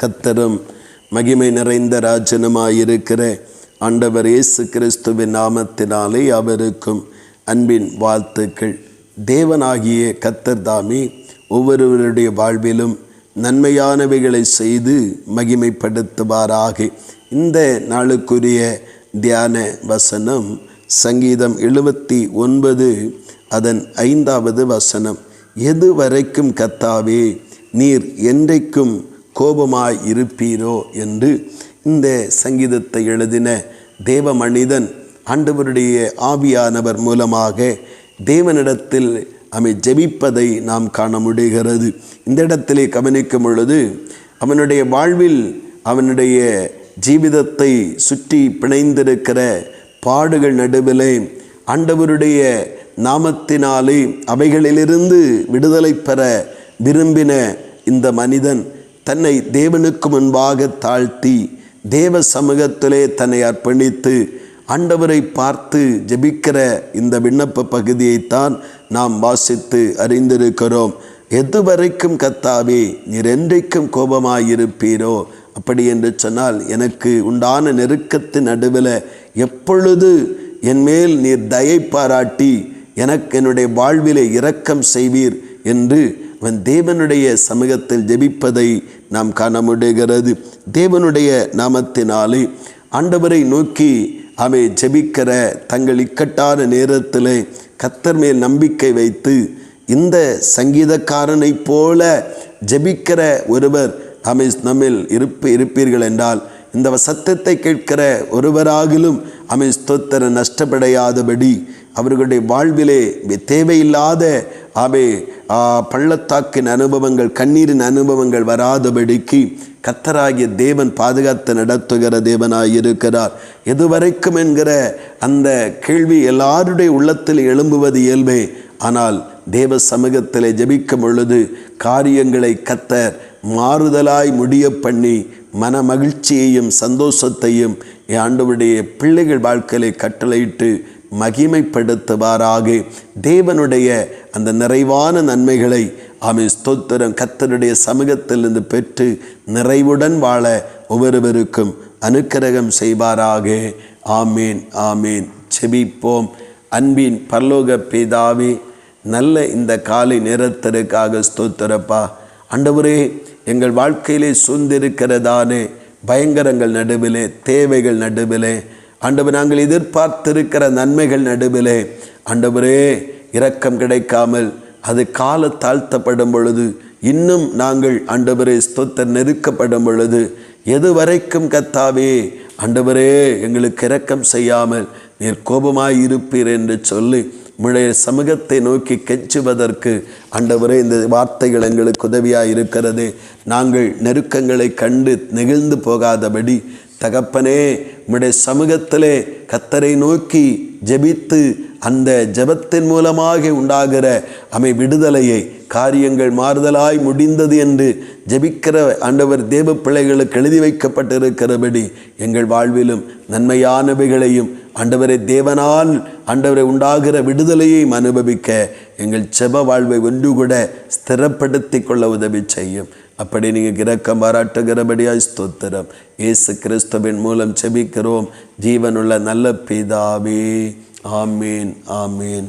கத்தரும் மகிமை நிறைந்த ராஜனுமாயிருக்கிற ஆண்டவர் இயேசு கிறிஸ்துவின் நாமத்தினாலே அவருக்கும் அன்பின் வாழ்த்துக்கள். தேவனாகிய கத்தர் தாமே ஒவ்வொருவருடைய வாழ்விலும் நன்மையானவைகளை செய்து மகிமைப்படுத்துவாராக. இந்த நாளுக்குரிய தியான வசனம் சங்கீதம் எழுபத்தி ஒன்பது அதன் ஐந்தாவது வசனம். எது வரைக்கும் கத்தாவே நீர் என்றைக்கும் கோபமாய் இருப்பீரோ என்று இந்த சங்கீதத்தை எழுதின தேவ மனிதன் ஆண்டவருடைய ஆவியானவர் மூலமாக தேவனிடத்தில் அவை ஜெபிப்பதை நாம் காண முடிகிறது. இந்த இடத்திலே கவனிக்கும் பொழுது அவனுடைய வாழ்வில் அவனுடைய ஜீவிதத்தை சுற்றி பிணைந்திருக்கிற பாடுகள் நடுவிலே ஆண்டவருடைய நாமத்தினாலே அவைகளிலிருந்து விடுதலை பெற விரும்பின இந்த மனிதன் தன்னை தேவனுக்கு முன்பாக தாழ்த்தி தேவ சமூகத்திலே தன்னை அர்ப்பணித்து ஆண்டவரை பார்த்து ஜெபிக்கிற இந்த விண்ணப்ப பகுதியைத்தான் நாம் வாசித்து அறிந்திருக்கிறோம். எதுவரைக்கும் கத்தாவே நீர் என்றைக்கும் கோபமாயிருப்பீரோ? அப்படி என்று சொன்னால் எனக்கு உண்டான நெருக்கத்தின் நடுவில் எப்பொழுது என் மேல் நீர் தயை பாராட்டி எனக்கு என்னுடைய வாழ்விலே இரக்கம் செய்வீர் என்று அவன் தேவனுடைய சமூகத்தில் ஜெபிப்பதை நாம் காண முடிகிறது தேவனுடைய நாமத்தினாலே ஆண்டவரை நோக்கி அவை ஜெபிக்கிற தங்கள் இக்கட்டான நேரத்தில் கத்தர் மேல் நம்பிக்கை வைத்து இந்த சங்கீதக்காரனைப் போல ஜெபிக்கிற ஒருவர் அமை நம்மில் இருப்பு இருப்பீர்கள் என்றால் இந்த சத்தத்தை கேட்கிற ஒருவராகிலும் அமை ஸ்தோத்திர நஷ்டப்படையாதபடி அவர்களுடைய வாழ்விலே தேவையில்லாத அவை பள்ளத்தாக்கின் அனுபவங்கள் கண்ணீரின் அனுபவங்கள் வராதபடிக்கு கத்தராகிய தேவன் பாதுகாத்து நடத்துகிற தேவனாய் இருக்கிறார் எதுவரைக்கும் என்கிற அந்த கேள்வி எல்லாருடைய உள்ளத்தில் எழும்புவது இயல்பே. ஆனால் தேவ சமூகத்தில் ஜபிக்கும் பொழுது காரியங்களை கத்தர் மாறுதலாய் முடிய பண்ணி மன மகிழ்ச்சியையும் சந்தோஷத்தையும் ஆண்டவருடைய பிள்ளைகள் வாழ்க்கையை கட்டளையிட்டு மகிமைப்படுத்துவாராக. தேவனுடைய அந்த நிறைவான நன்மைகளை ஆமை ஸ்தோத்திரம். கத்தருடைய சமூகத்திலிருந்து பெற்று நிறைவுடன் வாழ ஒவ்வொருவருக்கும் அனுக்கிரகம் செய்வாராக. ஆமேன் ஆமேன். செபிப்போம். அன்பின் பரலோக பிதாவே நல்ல இந்த காலை நேரத்திற்காக ஸ்தோத்திரப்பா. ஆண்டவரே எங்கள் வாழ்க்கையிலே சூழ்ந்திருக்கிறதானே பயங்கரங்கள் நடுவிலே தேவைகள் நடுவிலே ஆண்டவர் நாங்கள் எதிர்பார்த்திருக்கிற நன்மைகள் நடுவிலே ஆண்டவரே இரக்கம் கிடைக்காமல் அது கால தாழ்த்தப்படும் பொழுது இன்னும் நாங்கள் ஆண்டவரே ஸ்தோத்தர் நெருக்கப்படும் பொழுது எது வரைக்கும் கத்தாவே ஆண்டவரே எங்களுக்கு இரக்கம் செய்யாமல் நீர் கோபமாய் இருப்பீர் என்று சொல்லி உங்களுடைய சமூகத்தை நோக்கி கெச்சுவதற்கு ஆண்டவரே இந்த வார்த்தைகள் எங்களுக்கு உதவியாக இருக்கிறது நாங்கள் நெருக்கங்களை கண்டு நெகிழ்ந்து போகாதபடி தகப்பனே உம்முடைய சமூகத்திலே கத்தரை நோக்கி ஜெபித்து அந்த ஜெபத்தின் மூலமாக உண்டாகிற அமை விடுதலையை காரியங்கள் மாறுதலாய் முடிந்தது என்று ஜெபிக்கிற ஆண்டவர் தேவ பிள்ளைகளுக்கு எழுதி வைக்கப்பட்டிருக்கிறபடி எங்கள் வாழ்விலும் நன்மையானவைகளையும் ஆண்டவரை தேவனால் ஆண்டவரை உண்டாகிற விடுதலையை அனுபவிக்க எங்கள் செப வாழ்வை ஒன்று கூட ஸ்திரப்படுத்தி கொள்ள உதவி செய்யும். அப்படி நீங்கள் கிரக்கம் பாராட்டுகிறபடியாய் ஸ்தோத்திரம். இயேசு கிறிஸ்துவின் மூலம் செபிக்கிறோம். ஜீவனுள்ள நல்ல பிதாவே. ஆமீன் ஆமீன்.